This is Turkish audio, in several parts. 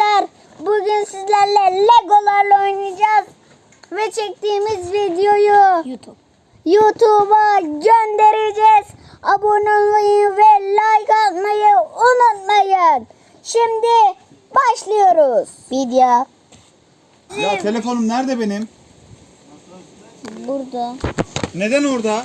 arkadaşlar. Bugün sizlerle Legolarla oynayacağız. Ve çektiğimiz videoyu YouTube. YouTube'a göndereceğiz. Abone olmayı ve like atmayı unutmayın. Şimdi başlıyoruz. Video Ya telefonum nerede benim? burada. Neden orada?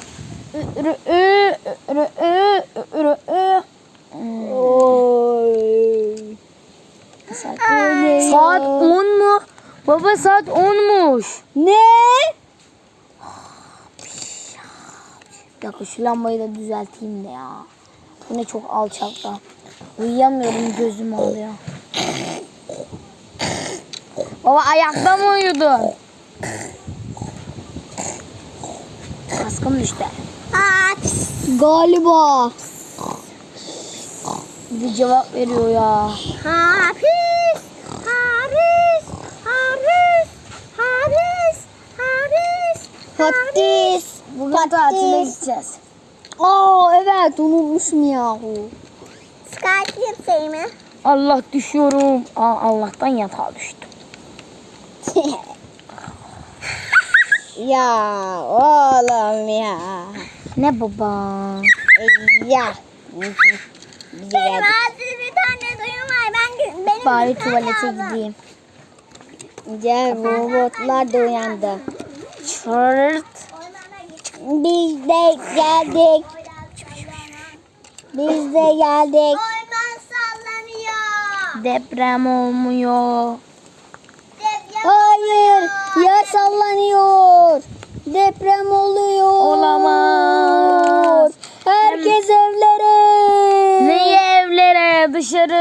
Saat 10 mu? Baba saat 10'muş. Ne? Bir dakika şu lambayı da düzelteyim de ya. Bu ne çok alçakta. Uyuyamıyorum gözüm ağrıyor. Baba ayakta mı uyudun? Kaskım düştü. Galiba. Bir cevap veriyor ya. Hafiz, Hafiz. Bugün tatile gideceğiz. Aa evet unutmuşum yahu. Skype mi? Allah düşüyorum. Aa, Allah'tan yatağa düştüm. ya oğlum ya. Ne baba? Ya. Bize geldik. bir tane duyum var. Ben benim Bari tuvalete gideyim. Gel robotlar da uyandı. Çırt. Biz de geldik. Biz de geldik. Orman sallanıyor. Deprem olmuyor. Hayır, yer sallanıyor. Deprem oluyor. Olamaz. Herkes evlere. Ne evlere dışarı.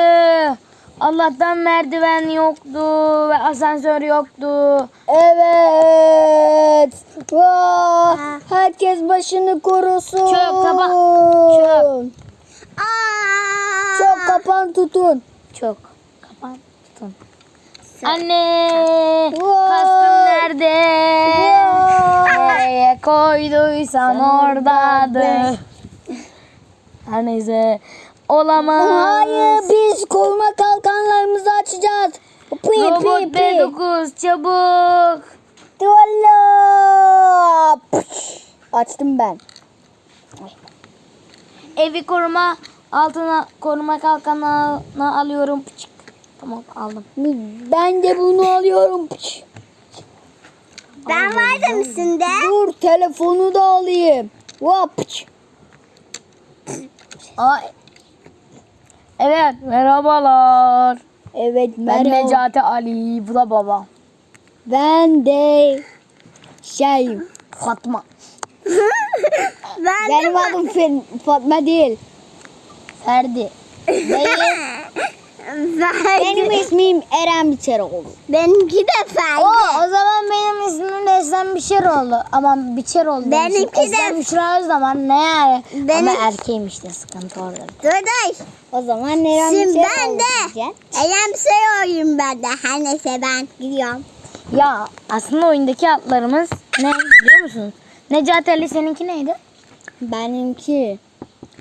Allah'tan merdiven yoktu ve asansör yoktu. Evet. Vah, herkes başını korusun. Çöp, kapa- çöp. Çöp kapan tutun. Çok. Kapan tutun. Anne. Vay. Kaskım nerede? Nereye koyduysan oradadır. Her neyse. Olamaz. Hayır biz açacağız. Pi Robot pi pi. B9 çabuk. Tuvala. Pış. Açtım ben. Evi koruma altına koruma kalkanına alıyorum. Pıçık. Tamam aldım. Ben de bunu alıyorum. Pış. Ben vardım üstünde. Dur telefonu da alayım. Vap. Ay. Evet merhabalar. Evet Ben merhaba. Necati Ali. Bu da baba. Ben de şeyim. Fatma. Ben Benim adım Fatma değil. Ferdi. Benim ismim Eren Biçeroğlu. Benimki de O, Ferdi. o zaman benim ismim Eslem Biçer oldu. Aman Biçer oldu. Benimki de- Eslem Büşra o zaman ne yani? Benim- Ama erkeğim işte sıkıntı orada. Dur dur. O zaman Eren Şimdi Biçeroğlu ben de. bir şey oyun ben de. Her neyse ben gidiyorum. Ya aslında oyundaki atlarımız ne biliyor musunuz? Necati Ali seninki neydi? Benimki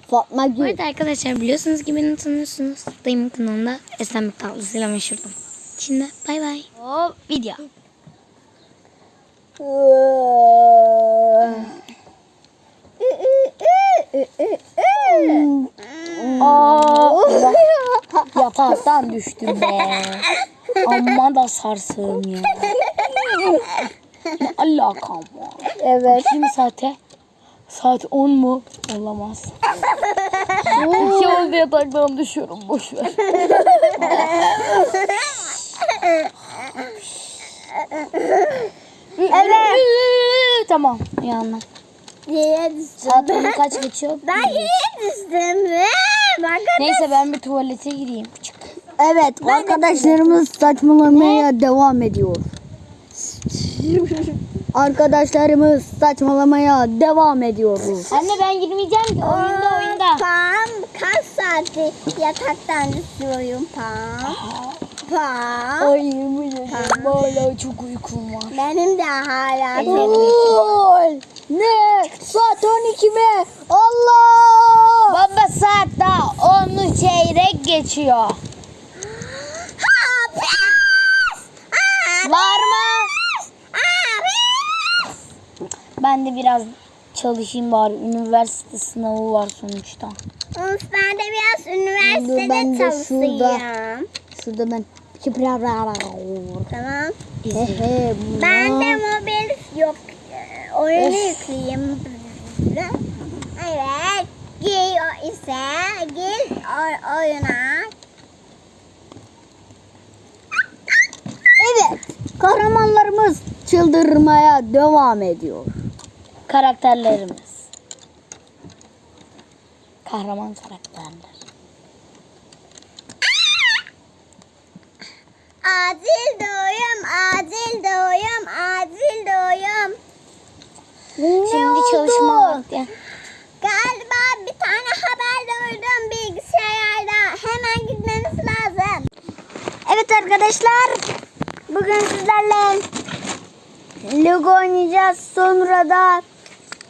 Fatma Gül. arada arkadaşlar biliyorsunuz ki beni tanıyorsunuz. Dayımın kanalında esnemlik tatlısıyla meşhurdum. Şimdi bay bay. O video. Yataktan düştüm be. Amma da sarsığım ya. Ne alakam var? Evet. Şimdi saate. Saat 10 mu? Olamaz. İki oldu yataktan düşüyorum. Boş ver. evet. Tamam. Uyandım. Yere düştüm. Saat 10'u kaç geçiyor? Ben yere düştüm. Neyse ben bir tuvalete gireyim. Çık. Evet arkadaşlarımız saçmalamaya devam ediyor. Arkadaşlarımız saçmalamaya devam ediyoruz. Anne ben girmeyeceğim ki. Oyunda oyunda. Pam kaç saati yataktan düşüyorum Pam. Pam. Ay yemin hala çok uykum var. Benim de hala. Gol! Ne? Saat 12 mi? Allah! Baba saat daha 10'u çeyrek geçiyor. Ben de biraz çalışayım bari. Üniversite sınavı var sonuçta. Of ben de biraz üniversitede Ben de çalışayım. şurada. Şurada ben Tamam. Ehe, Ben de mobil yok. e, Oyunu yükleyeyim. Evet. Gir o ise gir o- oyuna. Evet. Kahramanlarımız çıldırmaya devam ediyor. Karakterlerimiz. Kahraman karakterler. Acil doğum, acil doğum, acil doğum. Şimdi çalışma vakti. Galiba bir tane haber duydum bilgisayarda. Hemen gitmemiz lazım. Evet arkadaşlar. Bugün sizlerle Lego oynayacağız. Sonra da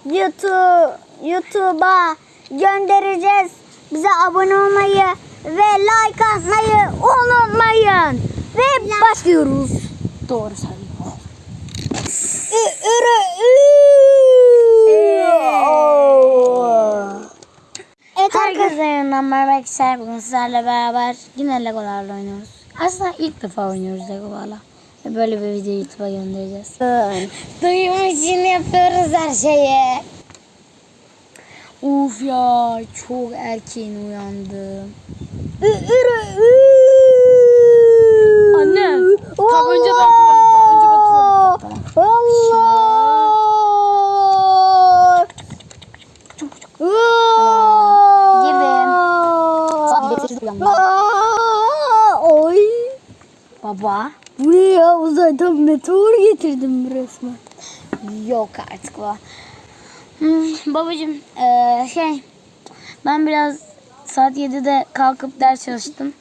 YouTube YouTube'a göndereceğiz. Bize abone olmayı ve like atmayı unutmayın. Ve başlıyoruz. Doğru söylüyor. Evet Herkese yeniden merhaba arkadaşlar. Bugün sizlerle beraber yine Legolarla oynuyoruz. Aslında ilk defa oynuyoruz Legolarla. Böyle bir video YouTube'a göndereceğiz. Duyum için yapıyoruz her şeyi. Uf ya çok erken uyandım. Anne. Tamam önce ben tuvalete. Önce ben tuvalete. Tamam. Girdim. Saat 8'de uyandım. Oy. Baba. Bu ne ya uzaydan meteor getirdim resmen. Yok artık bu. Hmm, babacım eee, şey ben biraz saat 7'de kalkıp ders çalıştım.